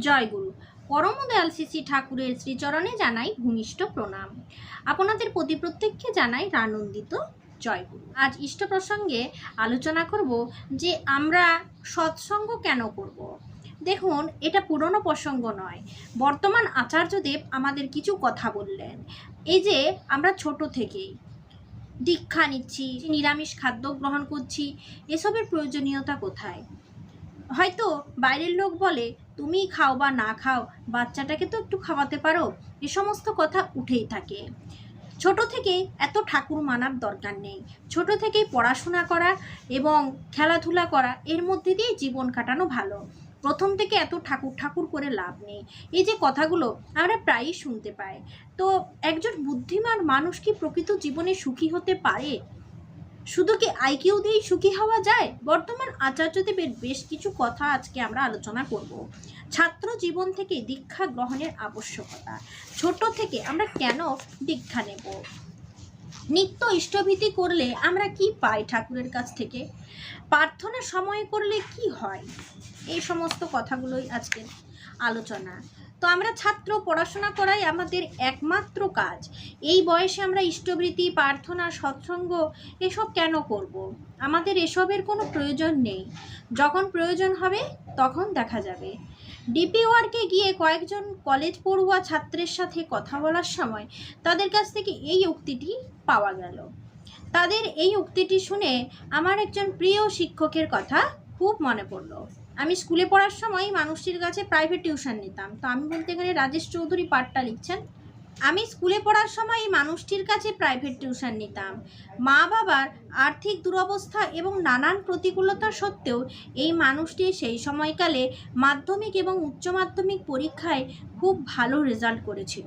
জয় গুরু। পরমদয়াল শ্রী শ্রী ঠাকুরের শ্রীচরণে জানাই ভূমিষ্ঠ প্রণাম। আপনাদের প্রতি প্রত্যেককে জানাই আনন্দিত জয় গুরু। আজ ইষ্ট প্রসঙ্গে আলোচনা করব যে আমরা সৎসঙ্গ কেন করব। দেখুন, এটা পুরনো প্রসঙ্গ নয়। বর্তমান আচার্যদেব আমাদের কিছু কথা বললেন। এই যে, আমরা ছোট থেকেই দীক্ষা নিচ্ছি, নিরামিষ খাদ্য গ্রহণ করছি, এসবের প্রয়োজনীয়তা কোথায়? হয়তো বাইরের লোক বলে তুমি খাও বা না খাও, বাচ্চাটাকে তো একটু খাওয়াতে পারো। এ সমস্ত কথা উঠেই থাকে। ছোট থেকে এত ঠাকুর মানার দরকার নেই। ছোট থেকেই পড়াশোনা করা এবং খেলাধুলা করা, এর মধ্যে দিয়ে জীবন কাটানো ভালো। প্রথম থেকে এত ঠাকুর ঠাকুর করে লাভ নেই। এই যে কথাগুলো আমরা প্রায়ই শুনতে পাই। তো একজন বুদ্ধিমান মানুষ কি প্রকৃত জীবনে সুখী হতে পারে? শুধু কি আইকিউ দিয়েই সুখী হওয়া যায়? বর্তমান আচার্যদেবের বেশ কিছু কথা আজকে আমরা আলোচনা করব। ছাত্র জীবন থেকে দীক্ষা গ্রহণের আবশ্যকতা। ছোট থেকে আমরা কেন দীক্ষা নেব? নিত্য ইষ্টভীতি করলে আমরা কি পাই ঠাকুরের কাছ থেকে? প্রার্থনা সময় করলে কি হয়? এই সমস্ত কথাগুলোই আজকের আলোচনা। তো আমরা ছাত্র, পড়াশোনা করাই আমাদের একমাত্র কাজ। এই বয়সে আমরা ইষ্টবৃত্তি, প্রার্থনা, সৎসঙ্গ এসব কেন করব। আমাদের এসবের কোনো প্রয়োজন নেই। যখন প্রয়োজন হবে, তখন দেখা যাবে। ডিপি ওয়ার্কে গিয়ে কয়েকজন কলেজ পড়ুয়া ছাত্রের সাথে কথা বলার সময় তাদের কাছ থেকে এই উক্তিটি পাওয়া গেল। তাদের এই উক্তিটি শুনে আমার একজন প্রিয় শিক্ষকের কথা খুব মনে পড়ল। আমি স্কুলে পড়ার সময় মানুষটির কাছে প্রাইভেট টিউশন নিতাম। তো আমি বলতে গেলে রাজেশ চৌধুরী পাঠটা লিখছেন। আমি স্কুলে পড়ার সময় এই মানুষটির কাছে প্রাইভেট টিউশন নিতাম। মা বাবার আর্থিক দুরবস্থা এবং নানান প্রতিকূলতা সত্ত্বেও এই মানুষটি সেই সময়কালে মাধ্যমিক এবং উচ্চ মাধ্যমিক পরীক্ষায় খুব ভালো রেজাল্ট করেছিল।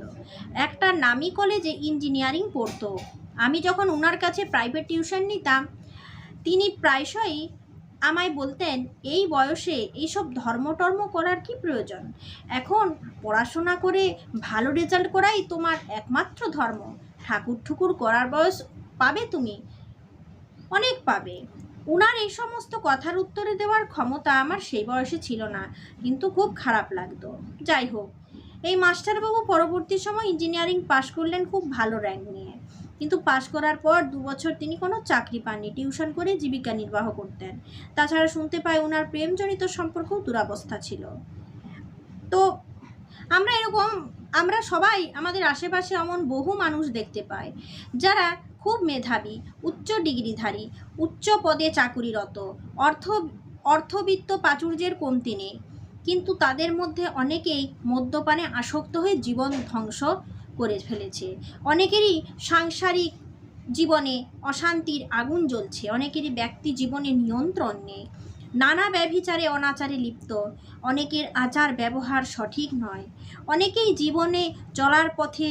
একটা নামি কলেজে ইঞ্জিনিয়ারিং পড়তো। আমি যখন ওনার কাছে প্রাইভেট টিউশন নিতাম, তিনি প্রায়শই আমায় বলতেন, এই বয়সে এইসব ধর্মটর্ম করার কি প্রয়োজন? এখন পড়াশোনা করে ভালো রেজাল্ট করাই তোমার একমাত্র ধর্ম। ঠাকুর ঠুকুর করার বয়স পাবে তুমি? অনেক পাবে। উনার এই সমস্ত কথার উত্তরে দেওয়ার ক্ষমতা আমার সেই বয়সে ছিল না, কিন্তু খুব খারাপ লাগতো। যাই হোক, এই মাস্টারবাবু পরবর্তী সময় ইঞ্জিনিয়ারিং পাশ করলেন খুব ভালো র্যাঙ্ক নিয়ে। কিন্তু পাশ করার পর দু বছর তিনি কোনো চাকরি পাননি, টিউশন করে জীবিকা নির্বাহ করতেন। তাছাড়া শুনতে পাই ওনার প্রেমজনিত সম্পর্কও দুরাবস্থা ছিল। তো আমরা এরকম, আমরা সবাই আমাদের আশেপাশে এমন বহু মানুষ দেখতে পাই, যারা খুব মেধাবী, উচ্চ ডিগ্রিধারী, উচ্চ পদে চাকুরিরত, অর্থ, অর্থবিত্ত প্রাচুর্যের কমতি নেই। কিন্তু তাদের মধ্যে অনেকেই মদ্যপানে আসক্ত হয়ে জীবন ধ্বংস করে ফেলেছে। অনেকেরই সাংসারিক জীবনে অশান্তির আগুন জ্বলছে, অনেকেরই ব্যক্তি জীবনে নিয়ন্ত্রণ নেই। নানা ব্যভিচারে অনাচারে লিপ্ত, অনেকের আচার ব্যবহার সঠিক নয়। অনেকেই জীবনে চলার পথে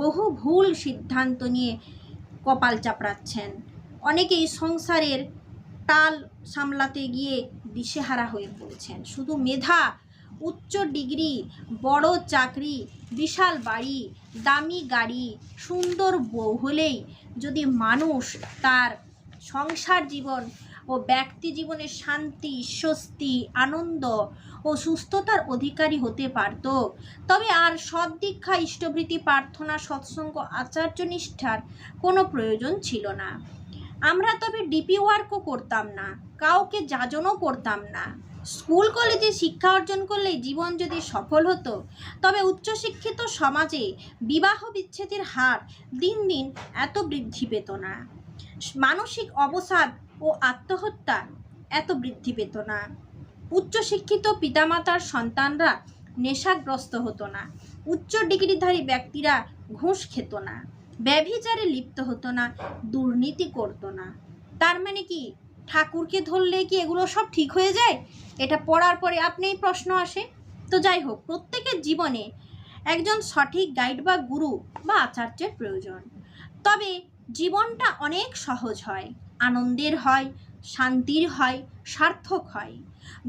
বহু ভুল সিদ্ধান্ত নিয়ে কপাল চাপড়াচ্ছেন। অনেকেই সংসারের টাল সামলাতে গিয়ে দিশেহারা হয়ে পড়েছেন। শুধু মেধা উচ্চ ডিগ্রি, বড় চাকরি, বিশাল বাড়ি, দামি গাড়ি, সুন্দর বউ হলেই যদি মানুষ তার সংসার জীবন ও ব্যক্তি জীবনে শান্তি, স্বস্তি, আনন্দ ও সুস্থতার অধিকারী হতে পারত, তবে আর সৎ দীক্ষা ইষ্টভৃতি, প্রার্থনা, সৎসঙ্গ, আচার্য নিষ্ঠার কোনো প্রয়োজন ছিল না। আমরা তবে ডিপি ওয়ার্কও করতাম না, কাউকে যাজনও করতাম না। স্কুল, কলেজে শিক্ষা অর্জন করলে জীবন যদি সফল হতো, তবে উচ্চশিক্ষিত সমাজে বিবাহ বিচ্ছেদের হার দিন দিন এত বৃদ্ধি পেত না। মানসিক অবসাদ ও আত্মহত্যা এত বৃদ্ধি পেত না। উচ্চশিক্ষিত পিতামাতার সন্তানরা নেশাগ্রস্ত হতো না। উচ্চ ডিগ্রিধারী ব্যক্তিরা ঘুষ খেত না। ব্যভিচারে লিপ্ত হতো না। দুর্নীতি করতো না। তার মানে কি? ঠাকুরকে ধরলে কি এগুলো সব ঠিক হয়ে যায়? এটা পড়ার পরে আপনিই প্রশ্ন আসে। তো যাই হোক, প্রত্যেকের জীবনে একজন সঠিক গাইড বা গুরু বা আচার্যের প্রয়োজন। তবে জীবনটা অনেক সহজ হয়। আনন্দের হয়, শান্তির হয়, সার্থক হয়।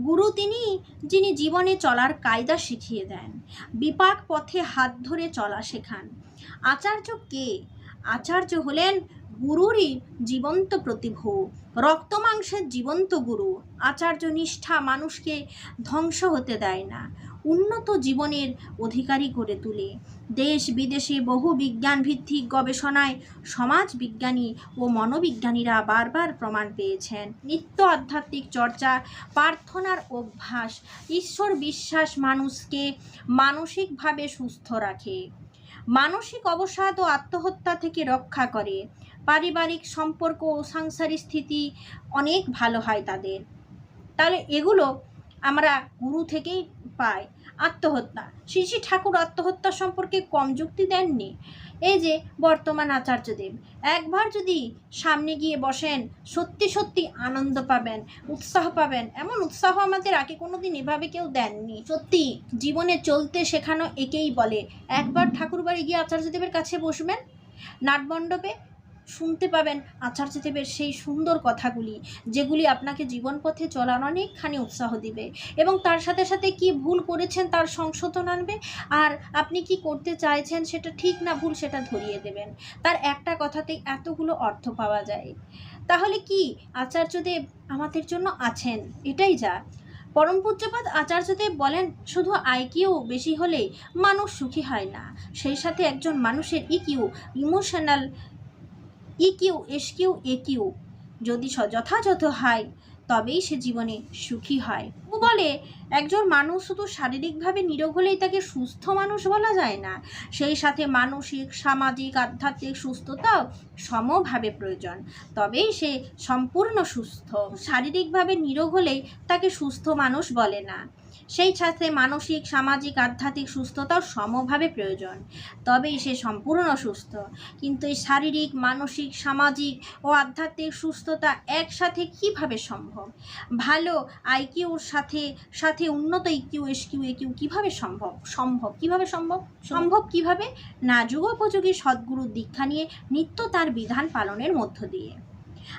গুরু তিনি, যিনি জীবনে চলার কায়দা শিখিয়ে দেন। বিপাক পথে হাত ধরে চলা শেখান। আচার্য কে? আচার্য হলেন গুরুরই জীবন্ত প্রতিভু, রক্ত মাংসের জীবন্ত গুরু, আচার্য নিষ্ঠা মানুষকে ধ্বংস হতে দেয় না, উন্নত জীবনের অধিকারী করে তোলে। দেশ বিদেশে বহু বিজ্ঞান ভিত্তিক গবেষণায় সমাজ বিজ্ঞানী ও মনোবিজ্ঞানীরা বারবার প্রমাণ পেয়েছেন। নিত্য আধ্যাত্মিক চর্চা, প্রার্থনার অভ্যাস, ঈশ্বর বিশ্বাস মানুষকে মানসিকভাবে সুস্থ রাখে। মানসিক অবসাদ ও আত্মহত্যা থেকে রক্ষা করে। পারিবারিক সম্পর্ক ও সাংসারিক স্থিতি অনেক ভালো হয় তাদের। তাহলে এগুলো আমরা গুরু থেকেই পাই। আত্মহত্যা। শ্রী শ্রী ঠাকুর আত্মহত্যা সম্পর্কে কম যুক্তি দেননি। এই যে বর্তমান আচার্যদেব, একবার যদি সামনে গিয়ে বসেন, সত্যি সত্যি আনন্দ পাবেন, উৎসাহ পাবেন, এমন উৎসাহ আমাদের আগে কোনোদিন এভাবে কেউ দেননি। সত্যি, জীবনে চলতে শেখানো একেই বলে। একবার ঠাকুর বাড়ি গিয়ে আচার্যদেবের কাছে বসবেন, নাটমণ্ডপে শুনতে পাবেন আচার্যদেবের সেই সুন্দর কথাগুলি, যেগুলি আপনাকে জীবন পথে চলার অনেকখানি উৎসাহ দিবে। এবং তার সাথে সাথে কি ভুল করেছেন তার সংশোধন আনবে, আর আপনি কি করতে চাইছেন সেটা ঠিক না ভুল সেটা ধরিয়ে দেবেন। তার একটা কথাতেই এতগুলো অর্থ পাওয়া যায়। তাহলে কি আচার্যদেব আমাদের জন্য আছেন? এটাই যা। পরম পূজ্যপাদ আচার্যদেব বলেন, শুধু আইকিউ বেশি হলে মানুষ সুখী হয় না। সেই সাথে একজন মানুষের EQ, emotional EQ SQ AQ যদি যথাযথ হয়, তবেই সে জীবনে সুখী হয়। ও বলে, একজন মানুষ শুধু শারীরিকভাবে নিরোগ হলেই তাকে সুস্থ মানুষ বলা যায় না। সেই সাথে মানসিক, সামাজিক, আধ্যাত্মিক সুস্থতাও সমভাবে প্রয়োজন। তবেই সে সম্পূর্ণ সুস্থ। শারীরিকভাবে নিরোগ হলেই তাকে সুস্থ মানুষ বলে না। সেই সাথে মানসিক, সামাজিক, আধ্যাত্মিক সুস্থতাও সমভাবে প্রয়োজন। তবেই সে সম্পূর্ণ সুস্থ। কিন্তু এই শারীরিক, মানসিক, সামাজিক ও আধ্যাত্মিক সুস্থতা একসাথে কীভাবে সম্ভব? ভালো আইকিউর সাথে সাথে উন্নত ইকিউ এসকিউ একিউ কীভাবে সম্ভব? সম্ভব কীভাবে সম্ভব? সম্ভব কীভাবে? না যুগোপযোগী সদ্গুরুর দীক্ষা নিয়ে নিত্য তার বিধান পালনের মধ্য দিয়ে।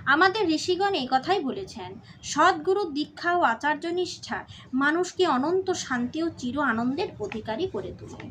আমাদের ঋষিগণ এই কথাই বলেছেন, সদ্গুরু দীক্ষা ও আচার্য নিষ্ঠা মানুষকে অনন্ত শান্তি ও চির আনন্দের অধিকারী করে তোলে।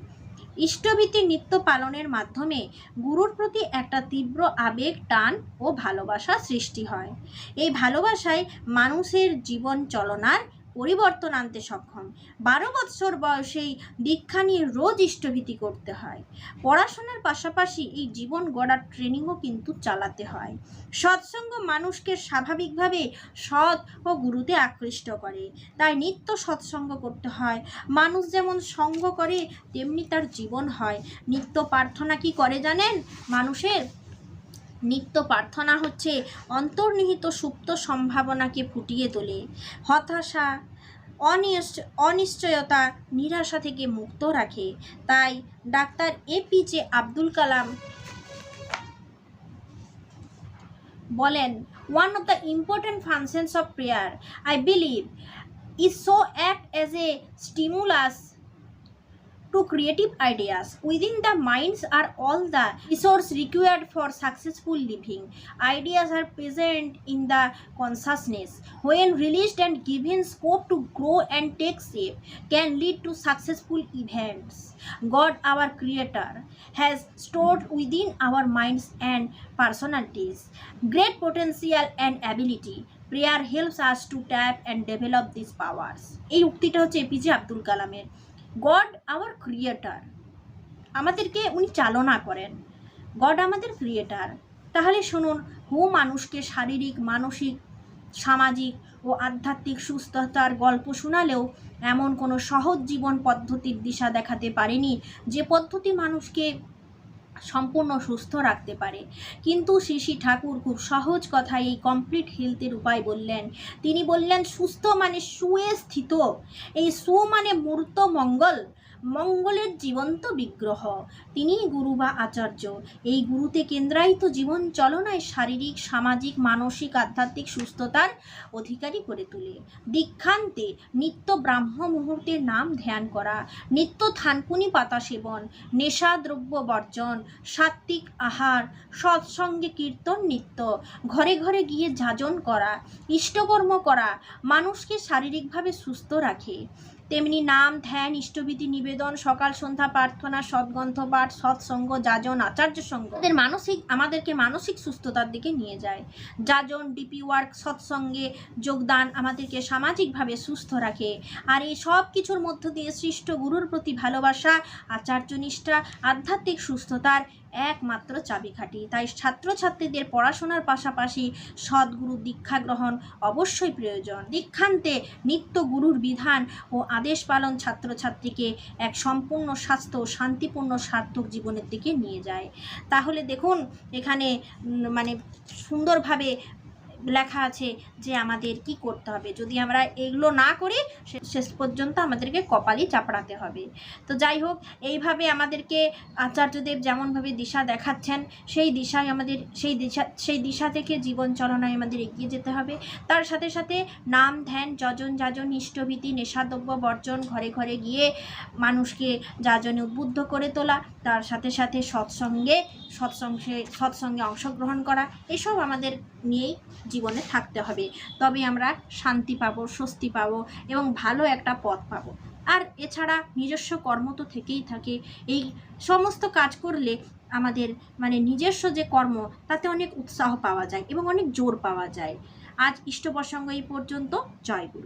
ইষ্টভীতি নিত্য পালনের মাধ্যমে গুরুর প্রতি একটা তীব্র আবেগ, টান ও ভালোবাসা সৃষ্টি হয়। এই ভালোবাসায় মানুষের জীবন চলনার পরিবর্তন আনতে সক্ষম। বারো বৎসর বয়সেই দীক্ষা নিয়ে রোজ ইষ্টভীতি করতে হয়। পড়াশোনার পাশাপাশি এই জীবন গড়ার ট্রেনিংও কিন্তু চালাতে হয়। সৎসঙ্গ মানুষকে স্বাভাবিকভাবে সৎ ও গুরুতে আকৃষ্ট করে। তাই নিত্য সৎসঙ্গ করতে হয়। মানুষ যেমন সঙ্গ করে, তেমনি তার জীবন হয়। নিত্য প্রার্থনা কি করে জানেন? মানুষের নিত্য প্রার্থনা হচ্ছে অন্তর্নিহিত সুপ্ত সম্ভাবনাকে ফুটিয়ে তোলে। হতাশা, অনিশ্চ, অনিশ্চয়তা নিরাশা থেকে মুক্ত রাখে। তাই ডাক্তার এপিজে আব্দুল কালাম বলেন one of the important functions of prayer I believe is so act as a stimulus to creative ideas within the minds are all the resources required for successful living ideas are present in the consciousness when released and given scope to grow and take shape can lead to successful events god our creator has stored within our minds and personalities great potential and ability prayer helps us to tap and develop this powers এই উক্তিটা হচ্ছে APJ Abdul কালামের god hour creator আমাদেরকে উনি চালনা করেন। God আমাদের creator তাহলে শুনুন, হু মানুষকে শারীরিক, মানসিক, সামাজিক ও আধ্যাত্মিক সুস্থতার গল্প শোনালেও এমন কোনো সহজ জীবন পদ্ধতির দিশা দেখাতে পারেনি যে পদ্ধতি মানুষকে সম্পূর্ণ সুস্থ রাখতে পারে। কিন্তু শ্রী শ্রী ঠাকুর খুব সহজ কথায় এই কমপ্লিট হেলথের উপায় বললেন। তিনি বললেন, সুস্থ মানে সুয়ে স্থিত। এই সু মানে মূর্ত মঙ্গল। মঙ্গলের জীবন্ত বিগ্রহ। তিনিই গুরু বা আচার্য। এই গুরুতে কেন্দ্রায়িত জীবন চলনায় শারীরিক, সামাজিক, মানসিক, আধ্যাত্মিক সুস্থতার অধিকারী করে তোলে। দীক্ষান্তে নিত্য ব্রাহ্ম মুহূর্তের নাম ধ্যান করা, নিত্য থানকুনি পাতা সেবন, নেশা দ্রব্য বর্জন সাত্বিক আহার, সৎসঙ্গে কীর্তন নিত্য, ঘরে ঘরে গিয়ে যাজন করা, ইষ্টকর্ম করা, মানুষকে শারীরিকভাবে সুস্থ রাখে। তেমনি নাম, ধ্যান ইষ্টবিধি নিবেদন, সকাল, সন্ধ্যা, প্রার্থনা সদ্গ্রন্থ পাঠ সৎসঙ্গ, যাজন, আচার্য সঙ্গ আমাদের মানসিক, আমাদেরকে মানসিক সুস্থতার দিকে নিয়ে যায়। যাজন, ডিপি ওয়ার্ক, সৎসঙ্গে যোগদান আমাদেরকে সামাজিকভাবে সুস্থ রাখে। আর এই সব কিছুর মধ্য দিয়ে সৃষ্ট গুরুর প্রতি ভালোবাসা, আচার্য নিষ্ঠা, আধ্যাত্মিক সুস্থতার একমাত্র চাবিকাঠি। তাই ছাত্রছাত্রীদের পড়াশোনার পাশাপাশি সদ্গুরু দীক্ষা গ্রহণ অবশ্যই প্রয়োজন। দীক্ষান্তে নিত্য গুরুর বিধান ও আদেশ পালন ছাত্রছাত্রীকে এক সম্পূর্ণ স্বাস্থ্য শান্তিপূর্ণ সার্থক জীবনের দিকে নিয়ে যায়। তাহলে দেখুন, এখানে মানে সুন্দরভাবে লেখা আছে যে আমাদের কি করতে হবে। যদি আমরা এগুলো না করি শেষ পর্যন্ত আমাদেরকে কপালই চাপড়াতে হবে। তো যাই হোক, এইভাবে আমাদেরকে আচার্যদেব যেমনভাবে দিশা দেখাচ্ছেন, সেই দিশায় আমাদের সেই দিশা সেই দিশা থেকে জীবন চলনায় আমাদের এগিয়ে যেতে হবে। তার সাথে সাথে নাম, ধ্যান, যজন, যাজন, ইষ্টভীতি, নেশাদ্রব্য, বর্জন, ঘরে ঘরে গিয়ে মানুষকে যাজনে উদ্বুদ্ধ করে তোলা, তার সাথে সাথে সৎসঙ্গে সৎসঙ্গে সৎসঙ্গে অংশগ্রহণ করা, এসব আমাদের নিয়েই জীবনে থাকতে হবে। তবে আমরা শান্তি পাবো, স্বস্তি পাবো এবং ভালো একটা পথ পাবো। আর এছাড়া নিজস্ব কর্ম তো থেকেই থাকে। এই সমস্ত কাজ করলে আমাদের মানে নিজস্ব যে কর্ম, তাতে অনেক উৎসাহ পাওয়া যায় এবং অনেক জোর পাওয়া যায়। আজ ইষ্ট প্রসঙ্গ এই পর্যন্ত। জয় গুরু।